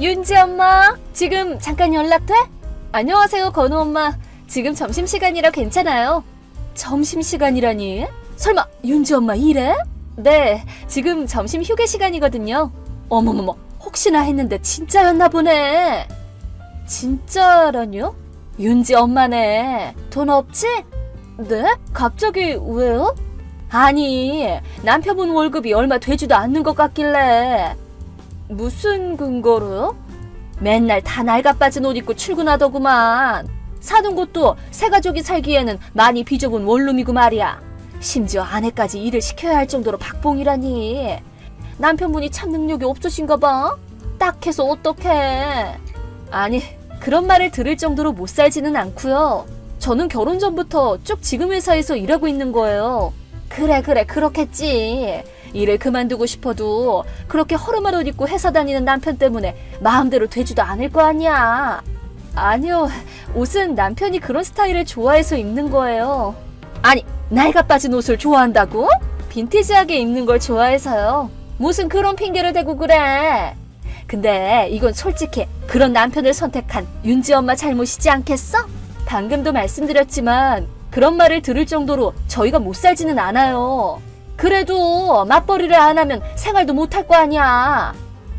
윤지 엄마, 지금 잠깐 연락 돼? 안녕하세요, 건우 엄마. 지금 점심시간이라 괜찮아요. 점심시간이라니? 설마 윤지 엄마 일해? 네, 지금 점심 휴게 시간이거든요. 어머머머, 혹시나 했는데 진짜였나 보네. 진짜라뇨? 윤지 엄마네. 돈 없지? 네? 갑자기 왜요? 아니, 남편분 월급이 얼마 되지도 않는 것 같길래. 무슨 근거로요? 맨날 다 낡아 빠진 옷 입고 출근하더구만. 사는 곳도 새 가족이 살기에는 많이 비좁은 원룸이고 말이야. 심지어 아내까지 일을 시켜야 할 정도로 박봉이라니. 남편분이 참 능력이 없으신가 봐. 딱 해서 어떡해. 아니, 그런 말을 들을 정도로 못 살지는 않고요. 저는 결혼 전부터 쭉 지금 회사에서 일하고 있는 거예요. 그래, 그래, 그렇겠지. 일을 그만두고 싶어도 그렇게 허름한 옷 입고 회사 다니는 남편 때문에 마음대로 되지도 않을 거 아니야. 아니요, 옷은 남편이 그런 스타일을 좋아해서 입는 거예요. 아니, 나이가 빠진 옷을 좋아한다고? 빈티지하게 입는 걸 좋아해서요. 무슨 그런 핑계를 대고 그래. 근데 이건 솔직히 그런 남편을 선택한 윤지 엄마 잘못이지 않겠어? 방금도 말씀드렸지만 그런 말을 들을 정도로 저희가 못 살지는 않아요. 그래도 맞벌이를 안 하면 생활도 못할 거 아니야.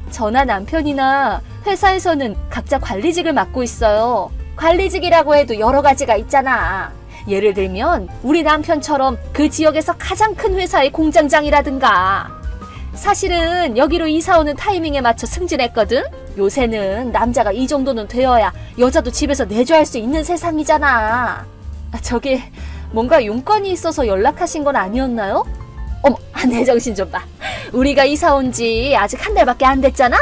저나 남편이나 회사에서는 각자 관리직을 맡고 있어요. 관리직이라고 해도 여러 가지가 있잖아. 예를 들면 우리 남편처럼 그 지역에서 가장 큰 회사의 공장장이라든가 사실은 여기로 이사 오는 타이밍에 맞춰 승진했거든? 요새는 남자가 이 정도는 되어야 여자도 집에서 내조할 수 있는 세상이잖아. 아, 저기, 뭔가 용건이 있어서 연락하신 건 아니었나요? 어머, 아, 내 정신 좀 봐. 우리가 이사 온 지 아직 한 달밖에 안 됐잖아?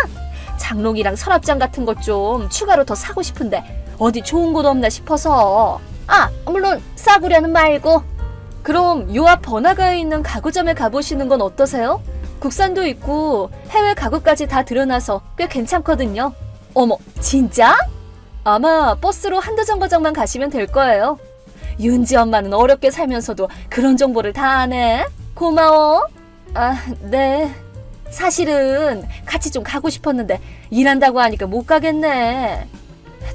장롱이랑 서랍장 같은 것 좀 추가로 더 사고 싶은데 어디 좋은 곳 없나 싶어서. 아, 물론 싸구려는 말고. 그럼 요 앞 번화가에 있는 가구점에 가보시는 건 어떠세요? 국산도 있고 해외 가구까지 다 들여놔서 꽤 괜찮거든요. 어머, 진짜? 아마 버스로 한두 정거장만 가시면 될 거예요. 윤지 엄마는 어렵게 살면서도 그런 정보를 다 아네. 고마워. 아, 네. 사실은 같이 좀 가고 싶었는데 일한다고 하니까 못 가겠네.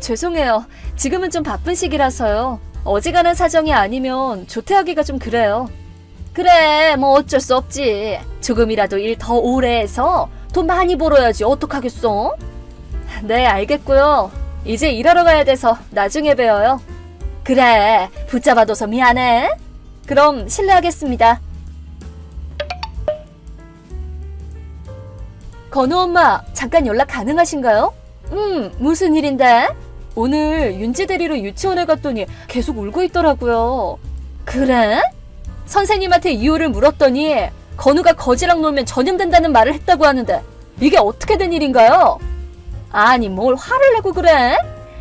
죄송해요. 지금은 좀 바쁜 시기라서요. 어지간한 사정이 아니면 조퇴하기가 좀 그래요. 그래, 뭐 어쩔 수 없지. 조금이라도 일 더 오래 해서 돈 많이 벌어야지. 어떡하겠어? 네, 알겠고요. 이제 일하러 가야 돼서 나중에 봬요. 그래, 붙잡아둬서 미안해. 그럼 실례하겠습니다. 건우 엄마, 잠깐 연락 가능하신가요? 음, 무슨 일인데? 오늘 윤지 대리로 유치원에 갔더니 계속 울고 있더라고요. 그래? 선생님한테 이유를 물었더니 건우가 거지랑 놀면 전염된다는 말을 했다고 하는데 이게 어떻게 된 일인가요? 아니 뭘 화를 내고 그래?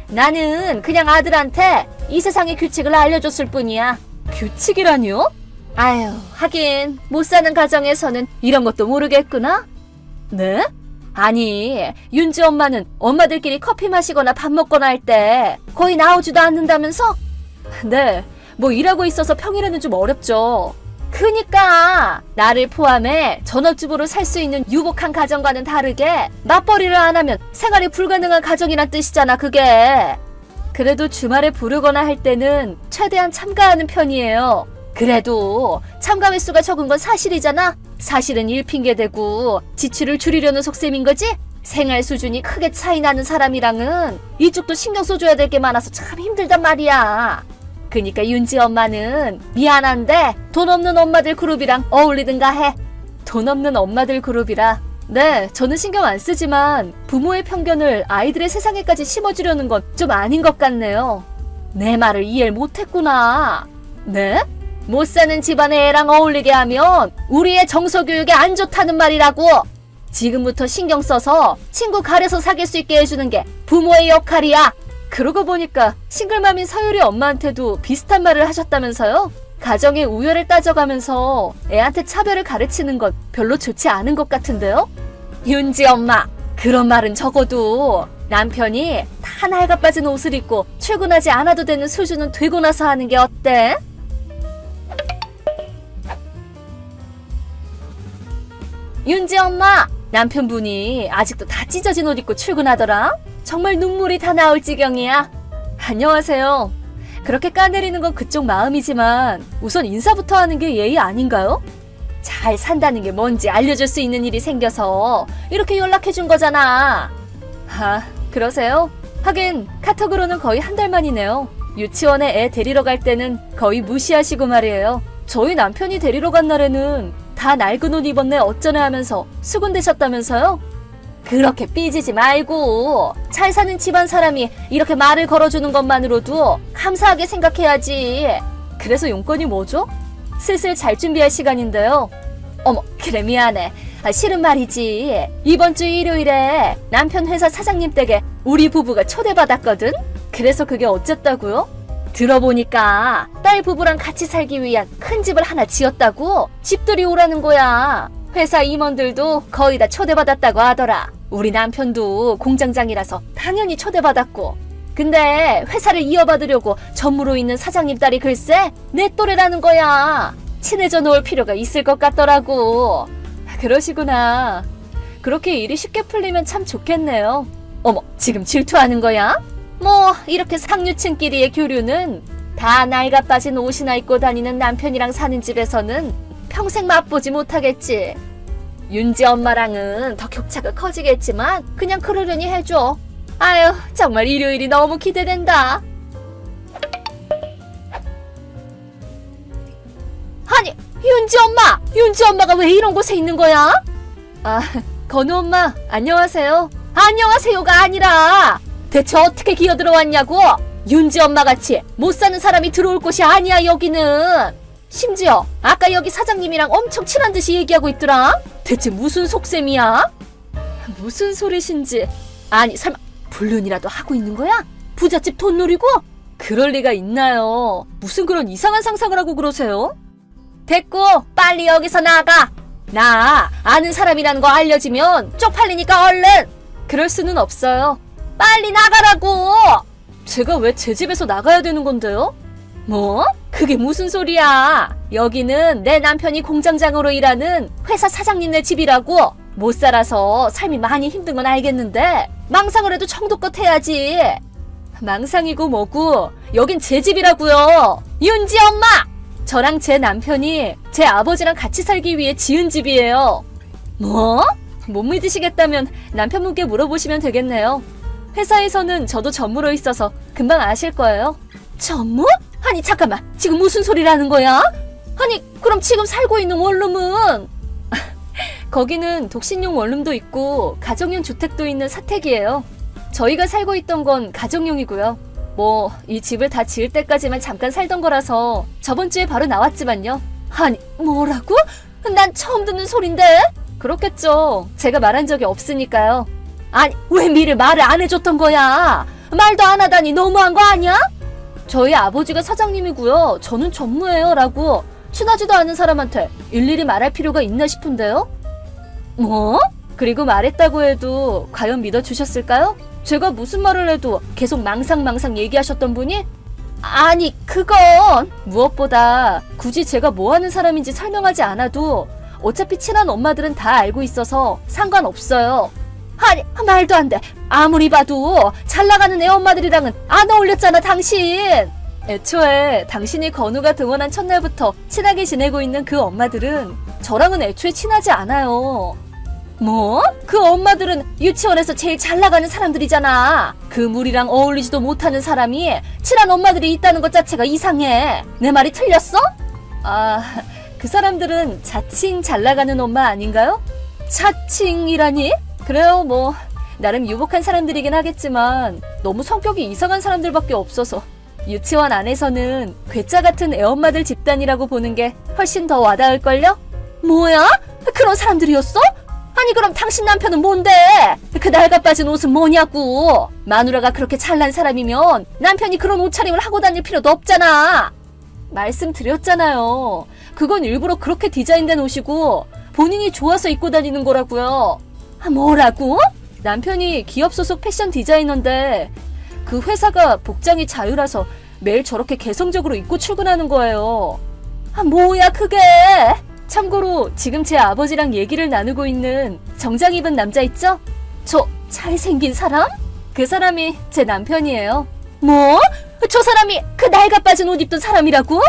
나는 그냥 아들한테 이 세상의 규칙을 알려줬을 뿐이야. 규칙이라뇨? 아유 하긴 못 사는 가정에서는 이런 것도 모르겠구나. 네? 아니 윤지 엄마는 엄마들끼리 커피 마시거나 밥 먹거나 할 때 거의 나오지도 않는다면서? 네, 뭐 일하고 있어서 평일에는 좀 어렵죠. 그니까 나를 포함해 전업주부로 살 수 있는 유복한 가정과는 다르게 맞벌이를 안 하면 생활이 불가능한 가정이란 뜻이잖아 그게. 그래도 주말에 부르거나 할 때는 최대한 참가하는 편이에요. 그래도 참가 횟수가 적은 건 사실이잖아. 사실은 일 핑계 대고 지출을 줄이려는 속셈인 거지? 생활 수준이 크게 차이 나는 사람이랑은 이쪽도 신경 써줘야 될 게 많아서 참 힘들단 말이야. 그니까 윤지 엄마는 미안한데 돈 없는 엄마들 그룹이랑 어울리든가 해. 돈 없는 엄마들 그룹이라. 네, 저는 신경 안 쓰지만 부모의 편견을 아이들의 세상에까지 심어주려는 건 좀 아닌 것 같네요. 내 말을 이해를 못했구나. 네? 못 사는 집안의 애랑 어울리게 하면 우리의 정서 교육에 안 좋다는 말이라고. 지금부터 신경 써서 친구 가려서 사귈 수 있게 해주는 게 부모의 역할이야. 그러고 보니까 싱글맘인 서유리 엄마한테도 비슷한 말을 하셨다면서요? 가정의 우열을 따져가면서 애한테 차별을 가르치는 건 별로 좋지 않은 것 같은데요? 윤지 엄마, 그런 말은 적어도 남편이 다 낡아 빠진 옷을 입고 출근하지 않아도 되는 수준은 되고 나서 하는 게 어때? 윤지 엄마, 남편분이 아직도 다 찢어진 옷 입고 출근하더라. 정말 눈물이 다 나올 지경이야. 안녕하세요. 그렇게 까내리는 건 그쪽 마음이지만 우선 인사부터 하는 게 예의 아닌가요? 잘 산다는 게 뭔지 알려줄 수 있는 일이 생겨서 이렇게 연락해 준 거잖아. 아, 그러세요? 하긴 카톡으로는 거의 한 달 만이네요. 유치원에 애 데리러 갈 때는 거의 무시하시고 말이에요. 저희 남편이 데리러 간 날에는 다 낡은 옷 입었네 어쩌네 하면서 수군대셨다면서요? 그렇게 삐지지 말고 잘 사는 집안 사람이 이렇게 말을 걸어주는 것만으로도 감사하게 생각해야지. 그래서 용건이 뭐죠? 슬슬 잘 준비할 시간인데요. 어머, 그래 미안해. 아, 실은 말이지. 이번 주 일요일에 남편 회사 사장님 댁에 우리 부부가 초대받았거든? 그래서 그게 어쨌다고요? 들어보니까 딸 부부랑 같이 살기 위한 큰 집을 하나 지었다고 집들이 오라는 거야. 회사 임원들도 거의 다 초대받았다고 하더라. 우리 남편도 공장장이라서 당연히 초대받았고. 근데 회사를 이어받으려고 전무로 있는 사장님 딸이 글쎄 내 또래라는 거야. 친해져 놓을 필요가 있을 것 같더라고. 그러시구나. 그렇게 일이 쉽게 풀리면 참 좋겠네요. 어머, 지금 질투하는 거야? 뭐, 이렇게 상류층끼리의 교류는 다 나이가 빠진 옷이나 입고 다니는 남편이랑 사는 집에서는 평생 맛보지 못하겠지. 윤지 엄마랑은 더 격차가 커지겠지만 그냥 그러려니 해줘. 아유, 정말 일요일이 너무 기대된다. 아니, 윤지 엄마! 윤지 엄마가 왜 이런 곳에 있는 거야? 아, 건우 엄마, 안녕하세요. 안녕하세요가 아니라 대체 어떻게 기어 들어왔냐고? 윤지 엄마 같이 못 사는 사람이 들어올 곳이 아니야, 여기는. 심지어 아까 여기 사장님이랑 엄청 친한 듯이 얘기하고 있더라. 대체 무슨 속셈이야? 무슨 소리신지. 아니, 설마 불륜이라도 하고 있는 거야? 부잣집 돈 노리고? 그럴 리가 있나요? 무슨 그런 이상한 상상을 하고 그러세요? 됐고, 빨리 여기서 나가. 나 아는 사람이라는 거 알려지면 쪽팔리니까 얼른. 그럴 수는 없어요. 빨리 나가라고. 제가 왜 제 집에서 나가야 되는 건데요? 뭐? 그게 무슨 소리야? 여기는 내 남편이 공장장으로 일하는 회사 사장님네 집이라고. 못 살아서 삶이 많이 힘든 건 알겠는데 망상을 해도 정도껏 해야지. 망상이고 뭐고 여긴 제 집이라고요. 윤지 엄마. 저랑 제 남편이 제 아버지랑 같이 살기 위해 지은 집이에요. 뭐? 못 믿으시겠다면 남편분께 물어보시면 되겠네요. 회사에서는 저도 전무로 있어서 금방 아실 거예요. 전무? 아니 잠깐만 지금 무슨 소리라는 거야? 아니 그럼 지금 살고 있는 원룸은 거기는 독신용 원룸도 있고 가정용 주택도 있는 사택이에요. 저희가 살고 있던 건 가정용이고요. 뭐 이 집을 다 지을 때까지만 잠깐 살던 거라서 저번 주에 바로 나왔지만요. 아니 뭐라고? 난 처음 듣는 소린데. 그렇겠죠. 제가 말한 적이 없으니까요. 아니 왜 미리 말을 안 해줬던 거야? 말도 안 하다니 너무한 거 아니야? 저희 아버지가 사장님이고요. 저는 전무예요. 라고 친하지도 않은 사람한테 일일이 말할 필요가 있나 싶은데요? 뭐? 그리고 말했다고 해도 과연 믿어주셨을까요? 제가 무슨 말을 해도 계속 망상망상 얘기하셨던 분이? 아니, 그건 무엇보다 굳이 제가 뭐 하는 사람인지 설명하지 않아도 어차피 친한 엄마들은 다 알고 있어서 상관없어요. 아니, 말도 안 돼. 아무리 봐도 잘 나가는 애 엄마들이랑은 안 어울렸잖아, 당신. 애초에 당신이 건우가 등원한 첫날부터 친하게 지내고 있는 그 엄마들은 저랑은 애초에 친하지 않아요. 뭐? 그 엄마들은 유치원에서 제일 잘 나가는 사람들이잖아. 그 무리랑 어울리지도 못하는 사람이 친한 엄마들이 있다는 것 자체가 이상해. 내 말이 틀렸어? 아, 그 사람들은 자칭 잘 나가는 엄마 아닌가요? 자칭이라니? 그래요, 뭐. 나름 유복한 사람들이긴 하겠지만 너무 성격이 이상한 사람들밖에 없어서 유치원 안에서는 괴짜 같은 애엄마들 집단이라고 보는 게 훨씬 더 와닿을걸요? 뭐야? 그런 사람들이었어? 아니 그럼 당신 남편은 뭔데? 그 낡아 빠진 옷은 뭐냐고? 마누라가 그렇게 잘난 사람이면 남편이 그런 옷차림을 하고 다닐 필요도 없잖아. 말씀드렸잖아요. 그건 일부러 그렇게 디자인된 옷이고 본인이 좋아서 입고 다니는 거라고요. 아, 뭐라고? 남편이 기업 소속 패션 디자이너인데 그 회사가 복장이 자유라서 매일 저렇게 개성적으로 입고 출근하는 거예요. 아, 뭐야 그게? 참고로 지금 제 아버지랑 얘기를 나누고 있는 정장 입은 남자 있죠? 저 잘생긴 사람? 그 사람이 제 남편이에요. 뭐? 저 사람이 그 낡아 빠진 옷 입던 사람이라고?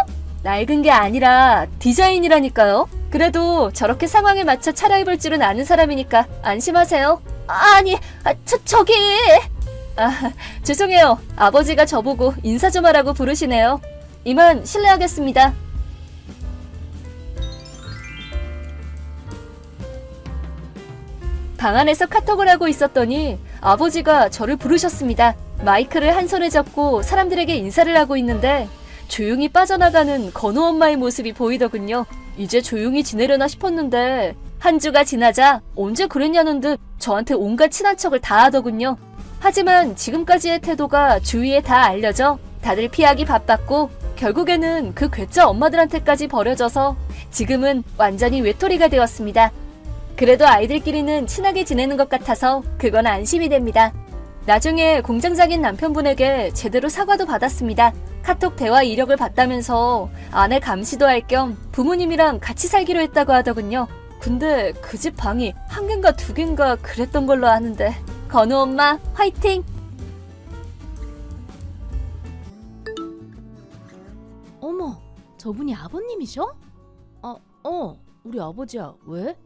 낡은 게 아니라 디자인이라니까요. 그래도 저렇게 상황에 맞춰 차려입을 줄은 아는 사람이니까 안심하세요. 아니, 아, 저, 저기. 아, 죄송해요. 아버지가 저보고 인사 좀 하라고 부르시네요. 이만 실례하겠습니다. 방 안에서 카톡을 하고 있었더니 아버지가 저를 부르셨습니다. 마이크를 한 손에 잡고 사람들에게 인사를 하고 있는데 조용히 빠져나가는 건우 엄마의 모습이 보이더군요. 이제 조용히 지내려나 싶었는데 한 주가 지나자 언제 그랬냐는 듯 저한테 온갖 친한 척을 다 하더군요. 하지만 지금까지의 태도가 주위에 다 알려져 다들 피하기 바빴고 결국에는 그 괴짜 엄마들한테까지 버려져서 지금은 완전히 외톨이가 되었습니다. 그래도 아이들끼리는 친하게 지내는 것 같아서 그건 안심이 됩니다. 나중에 공장장인 남편분에게 제대로 사과도 받았습니다. 카톡 대화 이력을 봤다면서 아내 감시도 할 겸 부모님이랑 같이 살기로 했다고 하더군요. 근데 그 집 방이 한 개인가 두 개인가 그랬던 걸로 아는데. 건우 엄마, 화이팅! 어머, 저분이 아버님이셔? 어, 어, 우리 아버지야. 왜?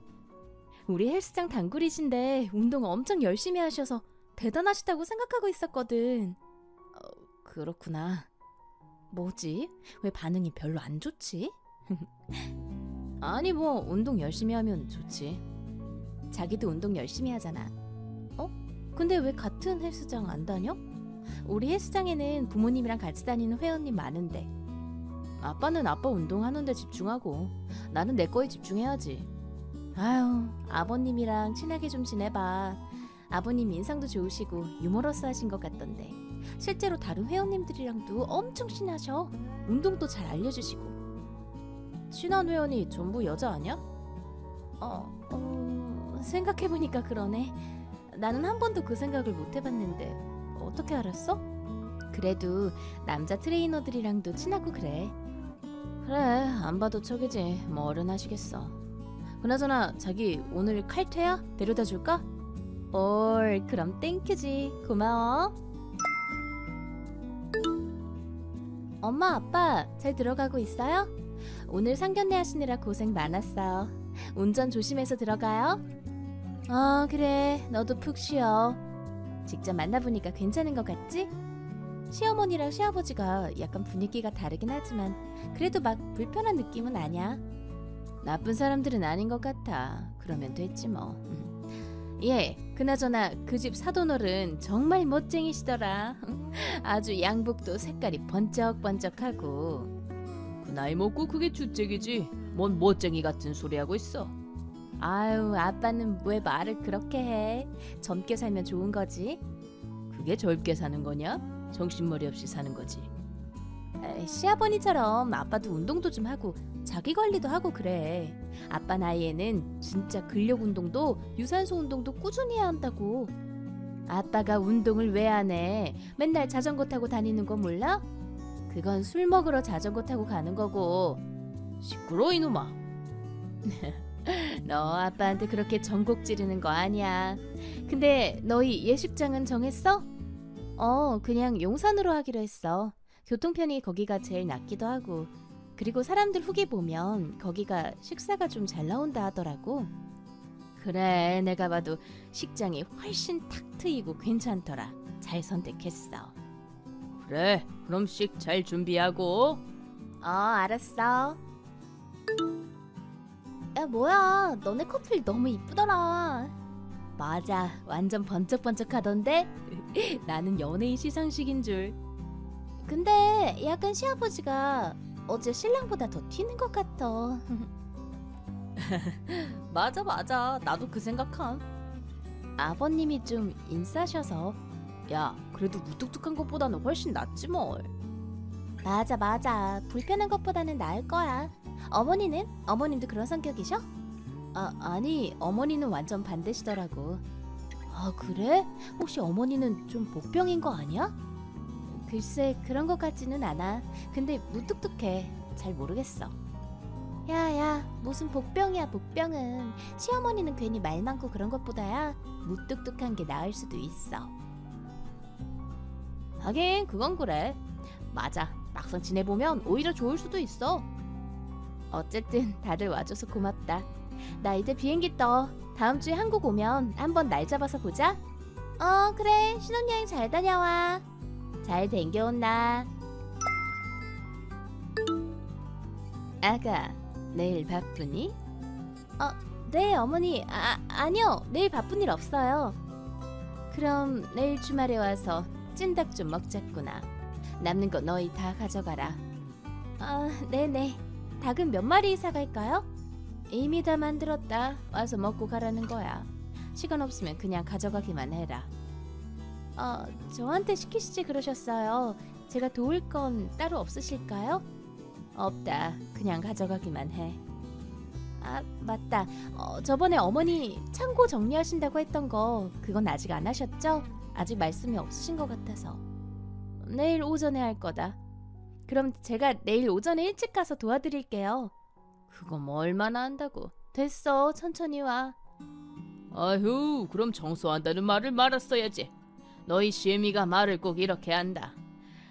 우리 헬스장 단골이신데 운동 엄청 열심히 하셔서 대단하시다고 생각하고 있었거든. 어, 그렇구나. 뭐지? 왜 반응이 별로 안 좋지? 아니 뭐 운동 열심히 하면 좋지. 자기도 운동 열심히 하잖아. 어? 근데 왜 같은 헬스장 안 다녀? 우리 헬스장에는 부모님이랑 같이 다니는 회원님 많은데 아빠는 아빠 운동하는데 집중하고 나는 내 거에 집중해야지. 아유, 아버님이랑 친하게 좀 지내봐. 아버님 인상도 좋으시고 유머러스하신 것 같던데. 실제로 다른 회원님들이랑도 엄청 친하셔. 운동도 잘 알려주시고. 친한 회원이 전부 여자 아니야? 어, 어 생각해보니까 그러네. 나는 한 번도 그 생각을 못 해봤는데 어떻게 알았어? 그래도 남자 트레이너들이랑도 친하고 그래. 그래 안 봐도 척이지 뭐 어른하시겠어 그나저나 자기 오늘 칼퇴야? 데려다 줄까? 올 그럼 땡큐지 고마워 엄마 아빠 잘 들어가고 있어요? 오늘 상견례 하시느라 고생 많았어 운전 조심해서 들어가요 어 그래 너도 푹 쉬어 직접 만나보니까 괜찮은 것 같지? 시어머니랑 시아버지가 약간 분위기가 다르긴 하지만 그래도 막 불편한 느낌은 아니야. 나쁜 사람들은 아닌 것 같아. 그러면 됐지 뭐. 음. 예, 그나저나 그 집 사돈어른 정말 멋쟁이시더라. 아주 양복도 색깔이 번쩍번쩍하고. 그 나이 먹고 그게 주책이지. 뭔 멋쟁이 같은 소리 하고 있어. 아유, 아빠는 왜 말을 그렇게 해? 젊게 살면 좋은 거지. 그게 젊게 사는 거냐? 정신머리 없이 사는 거지. 에이, 시아버니처럼 아빠도 운동도 좀 하고 자기 관리도 하고 그래. 아빠 나이에는 진짜 근력 운동도 유산소 운동도 꾸준히 해야 한다고. 아빠가 운동을 왜 안 해? 맨날 자전거 타고 다니는 거 몰라? 그건 술 먹으러 자전거 타고 가는 거고. 시끄러 이놈아. 너 아빠한테 그렇게 전곡 지르는 거 아니야. 근데 너희 예식장은 정했어? 어, 그냥 용산으로 하기로 했어. 교통편이 거기가 제일 낫기도 하고. 그리고 사람들 후기 보면 거기가 식사가 좀 잘 나온다 하더라고. 그래, 내가 봐도 식장이 훨씬 탁 트이고 괜찮더라. 잘 선택했어. 그래, 그럼 식 잘 준비하고. 어, 알았어. 야, 뭐야. 너네 커플 너무 이쁘더라. 맞아, 완전 번쩍번쩍하던데? 나는 연예인 시상식인 줄. 근데 약간 시아버지가 어제 신랑보다 더 튀는 것 같아. 맞아 맞아 나도 그 생각함. 아버님이 좀 인싸셔서. 야 그래도 무뚝뚝한 것보다는 훨씬 낫지 뭘. 맞아 맞아 불편한 것보다는 나을 거야. 어머니는 어머님도 그런 성격이셔? 아 아니 어머니는 완전 반대시더라고. 아 그래? 혹시 어머니는 좀 복병인 거 아니야? 글쎄 그런 것 같지는 않아. 근데 무뚝뚝해. 잘 모르겠어. 야야 무슨 복병이야 복병은. 시어머니는 괜히 말 많고 그런 것보다야 무뚝뚝한 게 나을 수도 있어. 하긴 그건 그래. 맞아. 막상 지내보면 오히려 좋을 수도 있어. 어쨌든 다들 와줘서 고맙다. 나 이제 비행기 떠. 다음 주에 한국 오면 한번 날 잡아서 보자. 어 그래. 신혼여행 잘 다녀와 잘 댕겨온나 아가 내일 바쁘니? 어, 네 어머니. 아, 아니요. 내일 바쁜 일 없어요. 그럼 내일 주말에 와서 찜닭 좀 먹자꾸나. 남는 거 너희 다 가져가라. 아 네네. 닭은 몇 마리 사갈까요? 이미 다 만들었다. 와서 먹고 가라는 거야. 시간 없으면 그냥 가져가기만 해라 어 저한테 시키시지 그러셨어요 제가 도울 건 따로 없으실까요? 없다. 그냥 가져가기만 해. 아, 맞다. 어, 저번에 어머니 창고 정리하신다고 했던 거 그건 아직 안 하셨죠? 아직 말씀이 없으신 것 같아서. 내일 오전에 할 거다. 그럼 제가 내일 오전에 일찍 가서 도와드릴게요. 그거 뭐 얼마나 한다고. 됐어. 천천히 와. 아휴, 그럼 청소한다는 말을 말았어야지. 너희 시애미가 말을 꼭 이렇게 한다.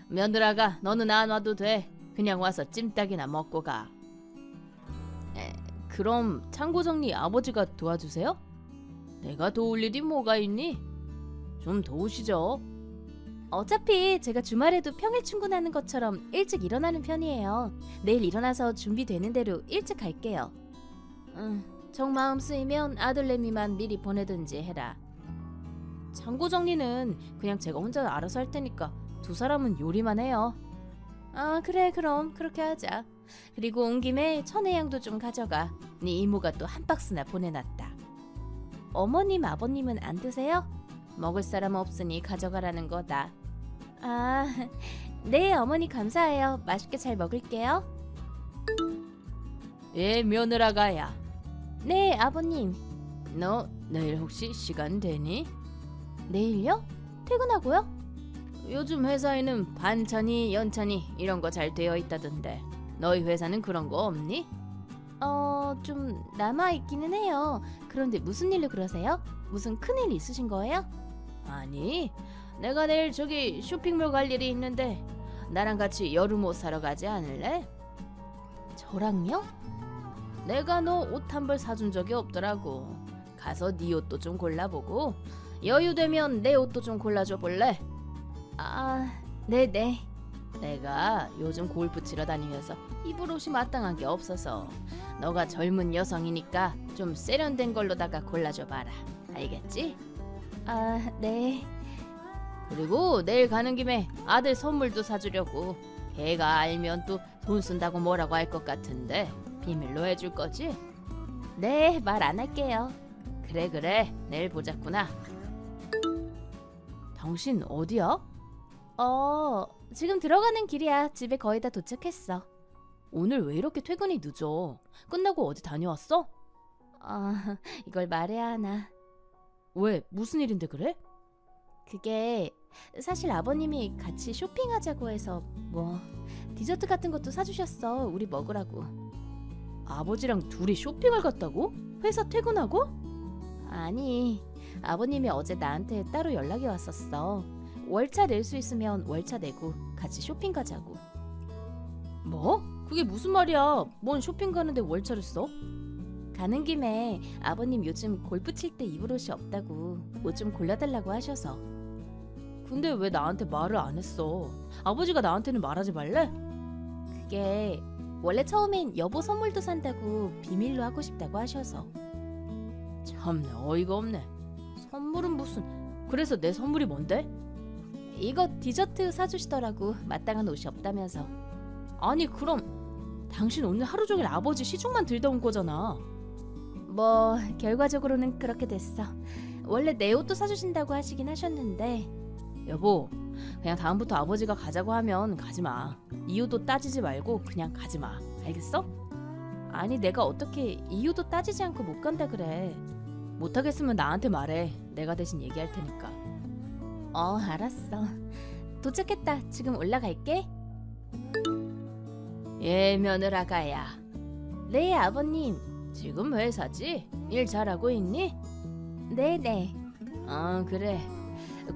며느라가 너는 안 와도 돼. 그냥 와서 찜닭이나 먹고 가. 에, 그럼 창고 정리 아버지가 도와주세요? 내가 도울 일이 뭐가 있니? 좀 도우시죠. 어차피 제가 주말에도 평일 출근하는 것처럼 일찍 일어나는 편이에요. 내일 일어나서 준비되는 대로 일찍 갈게요. 응, 정 마음 쓰이면 아들내미만 미리 보내든지 해라. 창고 정리는 그냥 제가 혼자 알아서 할 테니까 두 사람은 요리만 해요. 아 그래 그럼 그렇게 하자. 그리고 온 김에 천혜향도 좀 가져가. 네 이모가 또 한 박스나 보내놨다. 어머님 아버님은 안 드세요? 먹을 사람 없으니 가져가라는 거다. 아, 네 어머니 감사해요. 맛있게 잘 먹을게요. 예, 며느라가야. 네 아버님. 너 내일 혹시 시간 되니? 내일요? 퇴근하고요? 요즘 회사에는 반찬이 연찬이 이런 거 잘 되어 있다던데. 너희 회사는 그런 거 없니? 어, 좀 남아 있기는 해요. 그런데 무슨 일로 그러세요? 무슨 큰일 있으신 거예요? 아니, 내가 내일 저기 쇼핑몰 갈 일이 있는데 나랑 같이 여름 옷 사러 가지 않을래? 저랑요? 내가 너 옷 한 벌 사준 적이 없더라고. 가서 네 옷도 좀 골라보고 여유 되면 내 옷도 좀 골라줘 볼래? 아, 네, 네. 내가 요즘 골프 치러 다니면서 입을 옷이 마땅한 게 없어서 너가 젊은 여성이니까 좀 세련된 걸로다가 골라줘 봐라. 알겠지? 아, 네. 그리고 내일 가는 김에 아들 선물도 사주려고. 걔가 알면 또 돈 쓴다고 뭐라고 할 것 같은데 비밀로 해줄 거지? 네, 말 안 할게요. 그래 그래 내일 보자꾸나. 당신 어디야? 어, 지금 들어가는 길이야. 집에 거의 다 도착했어. 오늘 왜 이렇게 퇴근이 늦어? 끝나고 어디 다녀왔어? 아, 이걸 말해야 하나. 왜 무슨 일인데 그래? 그게 사실 아버님이 같이 쇼핑하자고 해서 뭐 디저트 같은 것도 사주셨어. 우리 먹으라고. 아버지랑 둘이 쇼핑을 갔다고? 회사 퇴근하고? 아니, 아버님이 어제 나한테 따로 연락이 왔었어. 월차 낼 수 있으면 월차 내고 같이 쇼핑 가자고. 뭐? 그게 무슨 말이야? 뭔 쇼핑 가는데 월차를 써? 가는 김에 아버님 요즘 골프 칠 때 입을 옷이 없다고 옷 좀 골라달라고 하셔서. 근데 왜 나한테 말을 안 했어? 아버지가 나한테는 말하지 말래? 그게 원래 처음엔 여보 선물도 산다고 비밀로 하고 싶다고 하셔서. 참내 어이가 없네. 선물은 무슨? 그래서 내 선물이 뭔데? 이거 디저트 사주시더라고 마땅한 옷이 없다면서. 아니 그럼 당신 오늘 하루 종일 아버지 시중만 들다 온 거잖아. 뭐 결과적으로는 그렇게 됐어. 원래 내 옷도 사주신다고 하시긴 하셨는데 여보, 그냥 다음부터 아버지가 가자고 하면 가지 마. 이유도 따지지 말고 그냥 가지 마. 알겠어? 아니 내가 어떻게 이유도 따지지 않고 못 간다 그래. 못하겠으면 나한테 말해. 내가 대신 얘기할 테니까. 어 알았어. 도착했다. 지금 올라갈게. 예, 며느라가야. 네, 아버님. 지금 회사지? 일 잘하고 있니? 네네. 아 그래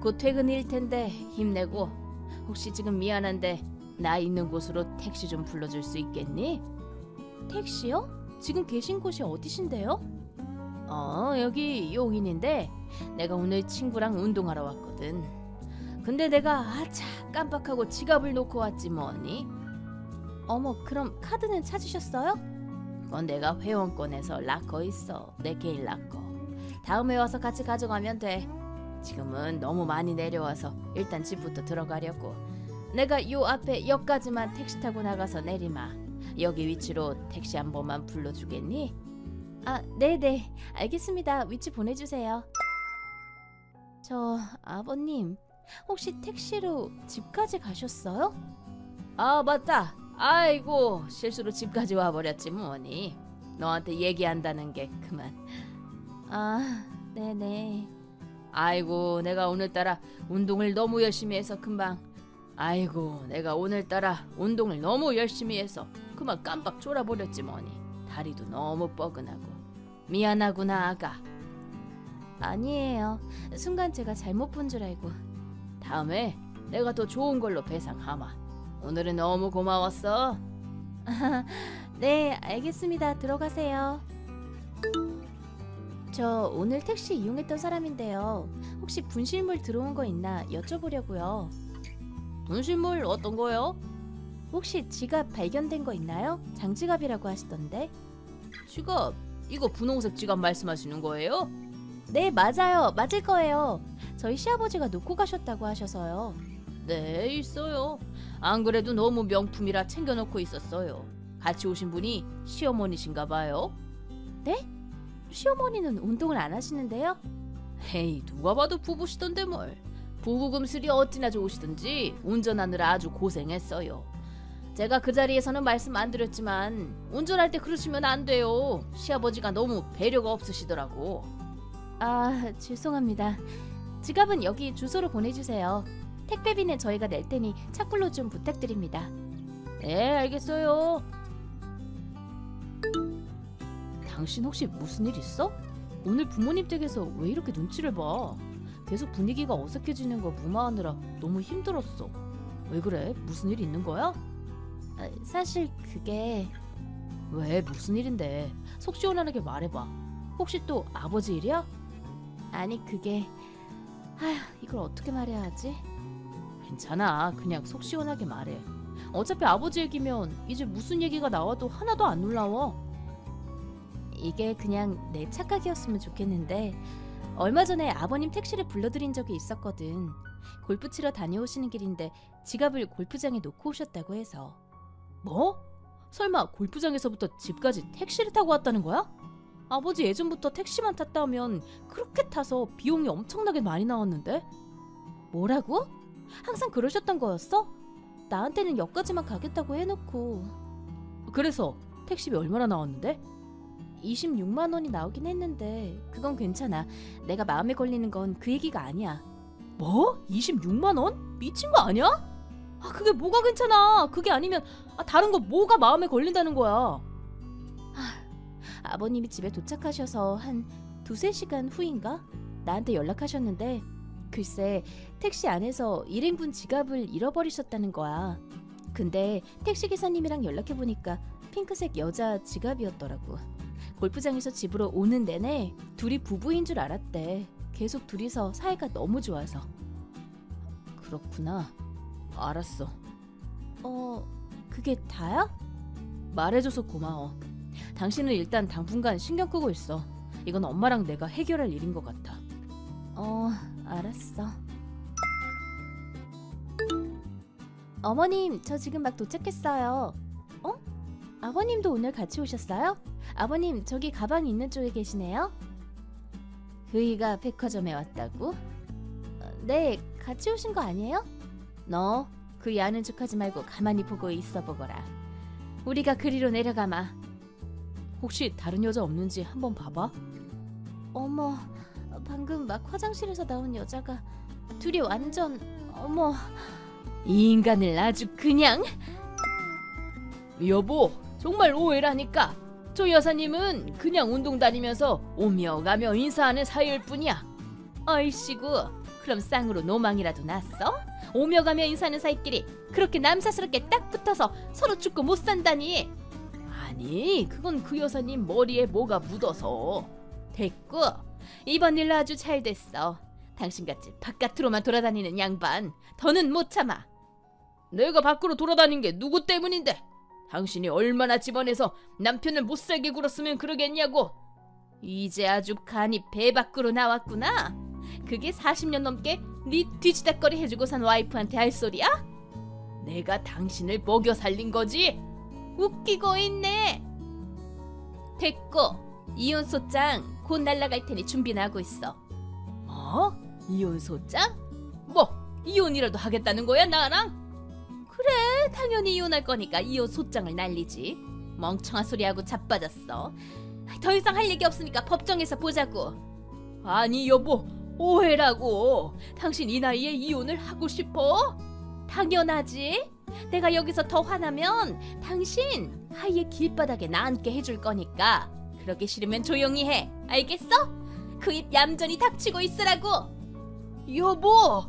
곧 퇴근일 텐데 힘내고 혹시 지금 미안한데 나 있는 곳으로 택시 좀 불러줄 수 있겠니? 택시요? 지금 계신 곳이 어디신데요? 어 여기 용인인데 내가 오늘 친구랑 운동하러 왔거든. 근데 내가 아차 깜빡하고 지갑을 놓고 왔지 뭐니? 어머, 그럼 카드는 찾으셨어요? 그건 내가 회원권에서 락커 있어. 내 개인 락커. 다음에 와서 같이 가져가면 돼. 지금은 너무 많이 내려와서 일단 집부터 들어가려고. 내가 요 앞에 역까지만 택시 타고 나가서 내리마. 여기 위치로 택시 한 번만 불러주겠니? 아, 네네. 알겠습니다. 위치 보내주세요. 저, 아버님. 혹시 택시로 집까지 가셨어요? 아 맞다 아이고 실수로 집까지 와버렸지 뭐니 너한테 얘기한다는 게 그만 아, 네네. 아이고 내가 오늘따라 운동을 너무 열심히 해서 금방 아이고 내가 오늘따라 운동을 너무 열심히 해서 그만 깜빡 졸아버렸지 뭐니 다리도 너무 뻐근하고 미안하구나 아가 아니에요. 순간 제가 잘못 본 줄 알고. 다음에 내가 더 좋은 걸로 배상하마 오늘은 너무 고마웠어 네, 알겠습니다. 들어가세요. 저 오늘 택시 이용했던 사람인데요. 혹시 분실물 들어온 거 있나 여쭤보려고요. 분실물 어떤 거요? 혹시 지갑 발견된 거 있나요? 장지갑이라고 하시던데. 지갑 이거 분홍색 지갑 말씀하시는 거예요? 네, 맞아요. 맞을 거예요. 저희 시아버지가 놓고 가셨다고 하셔서요. 네, 있어요. 안 그래도 너무 명품이라 챙겨놓고 있었어요. 같이 오신 분이 시어머니신가 봐요. 시어머니는 운동을 안 하시는데요? 헤이, 누가 봐도 부부시던데 뭘. 부부 금슬이 어찌나 좋으시던지 운전하느라 아주 고생했어요. 제가 그 자리에서는 말씀 안 드렸지만 운전할 때 그러시면 안 돼요. 시아버지가 너무 배려가 없으시더라고. 아, 죄송합니다. 지갑은 여기 주소로 보내주세요. 택배비는 저희가 낼 테니 착불로 좀 부탁드립니다. 네, 알겠어요. 당신 혹시 무슨 일 있어? 오늘 부모님 댁에서 왜 이렇게 눈치를 봐? 계속 분위기가 어색해지는 거 무마하느라 너무 힘들었어. 왜 그래? 무슨 일 있는 거야? 아, 사실 그게 왜 무슨 일인데? 속 시원하게 말해봐. 혹시 또 아버지 일이야? 아니 그게 아휴 이걸 어떻게 말해야 하지? 괜찮아. 그냥 속 시원하게 말해. 어차피 아버지 얘기면 이제 무슨 얘기가 나와도 하나도 안 놀라워. 이게 그냥 내 착각이었으면 좋겠는데 얼마 전에 아버님 택시를 불러드린 적이 있었거든. 골프 치러 다녀오시는 길인데 지갑을 골프장에 놓고 오셨다고 해서 뭐? 설마 골프장에서부터 집까지 택시를 타고 왔다는 거야? 아버지 예전부터 택시만 탔다 하면 그렇게 타서 비용이 엄청나게 많이 나왔는데? 뭐라고? 항상 그러셨던 거였어? 나한테는 역까지만 가겠다고 해놓고 그래서 택시비 얼마나 나왔는데? 26만 원이 나오긴 했는데 그건 괜찮아. 내가 마음에 걸리는 건 그 얘기가 아니야. 뭐? 26만 원? 미친 거 아니야? 아 그게 뭐가 괜찮아? 그게 아니면 아, 다른 거 뭐가 마음에 걸린다는 거야? 아버님이 집에 도착하셔서 한 두세 시간 후인가? 나한테 연락하셨는데 글쎄 택시 안에서 일행분 지갑을 잃어버리셨다는 거야. 근데 택시 기사님이랑 연락해 보니까 핑크색 여자 지갑이었더라고. 골프장에서 집으로 오는 내내 둘이 부부인 줄 알았대. 계속 둘이서 사이가 너무 좋아서. 그렇구나. 알았어. 어, 그게 다야? 말해줘서 고마워. 당신은 일단 당분간 신경 끄고 있어. 이건 엄마랑 내가 해결할 일인 것 같아. 어, 알았어. 어머님, 저 지금 막 도착했어요. 어? 아버님도 오늘 같이 오셨어요? 아버님, 저기 가방 있는 쪽에 계시네요. 그이가 백화점에 왔다고? 어, 네, 같이 오신 거 아니에요? 너 그이 아는 척하지 말고 가만히 보고 있어 보거라. 우리가 그리로 내려가마. 혹시 다른 여자 없는지 한번 봐봐. 어머, 방금 막 화장실에서 나온 여자가 둘이 완전 어머, 이 인간을 아주 그냥 여보 정말 오해라니까 조 여사님은 그냥 운동 다니면서 오며 가며 인사하는 사이일 뿐이야. 얼씨구, 그럼 쌍으로 노망이라도 났어? 오며 가며 인사하는 사이끼리 그렇게 남사스럽게 딱 붙어서 서로 죽고 못 산다니. 아니, 그건 그 여사님 머리에 뭐가 묻어서. 됐고, 이번 일로 아주 잘 됐어. 당신같이 바깥으로만 돌아다니는 양반 더는 못 참아. 내가 밖으로 돌아다닌 게 누구 때문인데? 당신이 얼마나 집안에서 남편을 못살게 굴었으면 그러겠냐고. 이제 아주 간이 배 밖으로 나왔구나. 그게 40년 넘게 네 뒤지다거리 해주고 산 와이프한테 할 소리야? 내가 당신을 먹여 살린 거지? 웃기고 있네. 됐고 이혼 소장 곧 날라갈 테니 준비나 하고 있어. 어? 이혼 소장? 뭐 이혼이라도 하겠다는 거야 나랑? 그래 당연히 이혼할 거니까 이혼 소장을 날리지. 멍청한 소리하고 자빠졌어. 더 이상 할 얘기 없으니까 법정에서 보자고. 아니 여보 오해라고. 당신 이 나이에 이혼을 하고 싶어? 당연하지. 내가 여기서 더 화나면 당신 하이에 길바닥에 나앉게 해줄 거니까. 그러기 싫으면 조용히 해. 알겠어? 그 입 얌전히 닥치고 있으라고. 여보.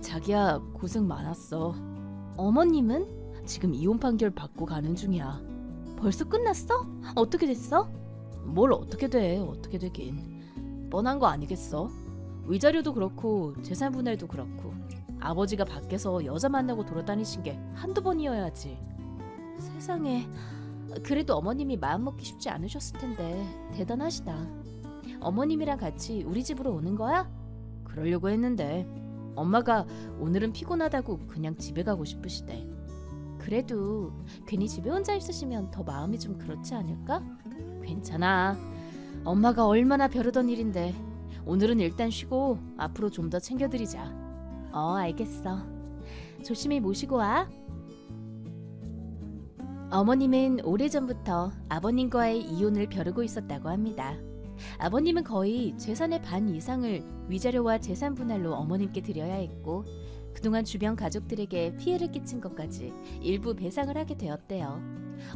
자기야 고생 많았어. 어머님은 지금 이혼 판결 받고 가는 중이야. 벌써 끝났어? 어떻게 됐어? 뭘 어떻게 돼? 어떻게 되긴. 뻔한 거 아니겠어? 위자료도 그렇고 재산 분할도 그렇고 아버지가 밖에서 여자 만나고 돌아다니신 게 한두 번이어야지. 세상에 그래도 어머님이 마음 먹기 쉽지 않으셨을 텐데 대단하시다. 어머님이랑 같이 우리 집으로 오는 거야? 그러려고 했는데 엄마가 오늘은 피곤하다고 그냥 집에 가고 싶으시대. 그래도 괜히 집에 혼자 있으시면 더 마음이 좀 그렇지 않을까? 괜찮아. 엄마가 얼마나 벼르던 일인데 오늘은 일단 쉬고 앞으로 좀 더 챙겨드리자. 어, 알겠어. 조심히 모시고 와. 어머님은 오래전부터 아버님과의 이혼을 벼르고 있었다고 합니다. 아버님은 거의 재산의 반 이상을 위자료와 재산 분할로 어머님께 드려야 했고 그동안 주변 가족들에게 피해를 끼친 것까지 일부 배상을 하게 되었대요.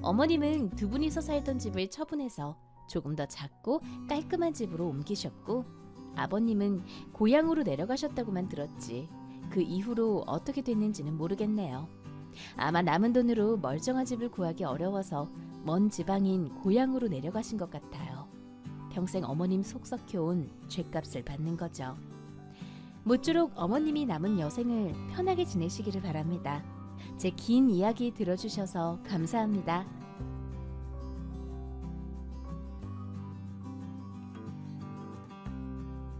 어머님은 두 분이서 살던 집을 처분해서 조금 더 작고 깔끔한 집으로 옮기셨고 아버님은 고향으로 내려가셨다고만 들었지 그 이후로 어떻게 됐는지는 모르겠네요. 아마 남은 돈으로 멀쩡한 집을 구하기 어려워서 먼 지방인 고향으로 내려가신 것 같아요. 평생 어머님 속 썩혀온 죗값을 받는 거죠. 모쪼록 어머님이 남은 여생을 편하게 지내시기를 바랍니다. 제 긴 이야기 들어주셔서 감사합니다.